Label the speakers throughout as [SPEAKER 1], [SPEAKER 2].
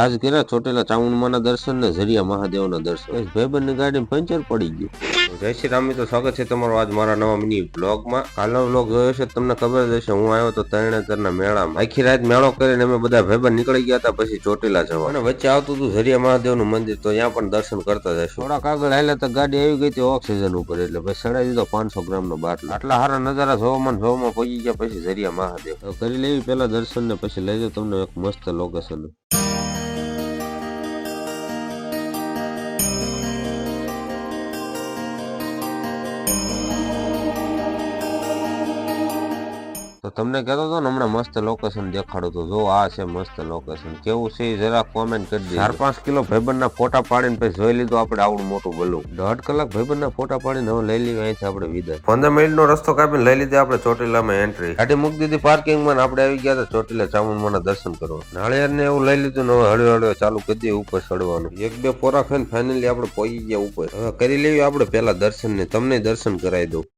[SPEAKER 1] આજ કર્યા ચોટેલા ચામુંડમાના દર્શન ને ઝરિયા મહાદેવના દર્શન. ભાઈબંધની ગાડી પંચર પડી ગયું. જય શ્રી રામ મિત્રો, સ્વાગત છે તમારું આજ મારા નવા મિની બ્લોગમાં કાલનો બ્લોગ જોયો છે તમને ખબર જ હશે, હું આવ્યો તો તરણેતરના મેળામાં. આખી રાત મેળો કરીને અમે બધા ભાઈબંધ નીકળી ગયા હતા, પછી ચોટીલા જવા. અને વચ્ચે આવતું હતું ઝરિયા મહાદેવનું મંદિર, તો ત્યાં પણ દર્શન કરતા જશું થોડાક આગળ હાલ્યા તો ગાડી આવી ગઈ હતી ઓક્સિજન ઉપર, એટલે પછી ચડાવી દીધો પાંચસો ગ્રામનો બાટલો. આટલા સારા નજારા જોવામાં જોવામાં પહોંચી ગયા, પછી ઝરિયા મહાદેવ. તો કરી લેવી પેલા દર્શન ને, પછી લઈ જાઓ તમને એક મસ્ત લોકેશન Thank you. તો તમને કહેતો હતો ને હમણાં મસ્ત લોકેશન દેખાડું તો જો આ છે મસ્ત લોકેશન કેવું છે જરા કોમેન્ટ કરી દે ચાર પાંચ કિલો ભાઈબંધના ફોટા પાડીને પછી જોઈ લીધું આપણે આવડું મોટું બલું દોઢ કલાક ભાઈબંધના ફોટા પાડીને હવે લઈ લીધું અહીંથી આપણે વિદાય. પંદર મિનિટનો રસ્તો કાપીને લઈ લીધી આપણે ચોટીલામાં એન્ટ્રી ગાડી મૂકી દીધી પાર્કિંગમાં આપણે આવી ગયા હતા ચોટીલા ચામુંડમાના દર્શન કરવા નાળિયેર ને એવું લઈ લીધું ને હવે હળવે હળવે ચાલુ કરી દઈએ ઉપર ચડવાનું. એક બે પોરા ખાઈને ફાઇનલી આપણે પહોંચી ગયા ઉપર. હવે કરી લેવી આપણે પેલા દર્શન ને તમને દર્શન કરાવી દઉં.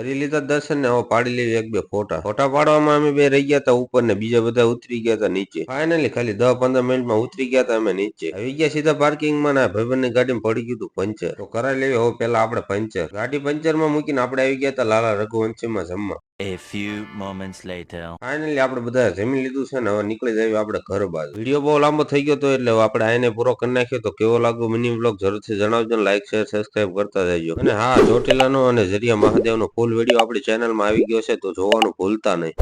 [SPEAKER 1] કરી લીધા દર્શન ને હવે પાડી લેવી એક બે ફોટા. ફોટા પાડવામાં અમે બે રહી ગયા હતા ઉપર ને બીજા બધા ઉતરી ગયા હતા નીચે. ફાઇનલી ખાલી દસ પંદર મિનિટમાં ઉતરી ગયા હતા અમે નીચે. આવી ગયા સીધા પાર્કિંગમાં ના ભાઈબંધની ગાડીમાં પડી ગયું હતું પંચર. તો કરાવી લેવી હવે પેલા આપણે પંચર. ગાડી પંચરમાં મૂકીને આપણે આવી ગયા હતા લાલા રઘુવંશીમાં જમવા.
[SPEAKER 2] A few moments later.
[SPEAKER 1] Finally આપણે બધા જમી લીધું છે ને હવે નીકળી જઈએ આપણે ઘર બાજુ. વીડિયો બહુ લાંબો થઈ ગયો તો એટલે આપણે આને પૂરો કરી નાખ્યો તો કેવો લાગ્યો મિની બ્લોગ જરૂરથી જણાવજો લાઈક શેર સબસ્ક્રાઇબ કરતા જજો અને હા, ચોટીલાનો અને જરિયા મહાદેવનો ફૂલ વીડિયો આપણી ચેનલમાં આવી ગયો છે. તો જોવાનું ભૂલતા નહીં.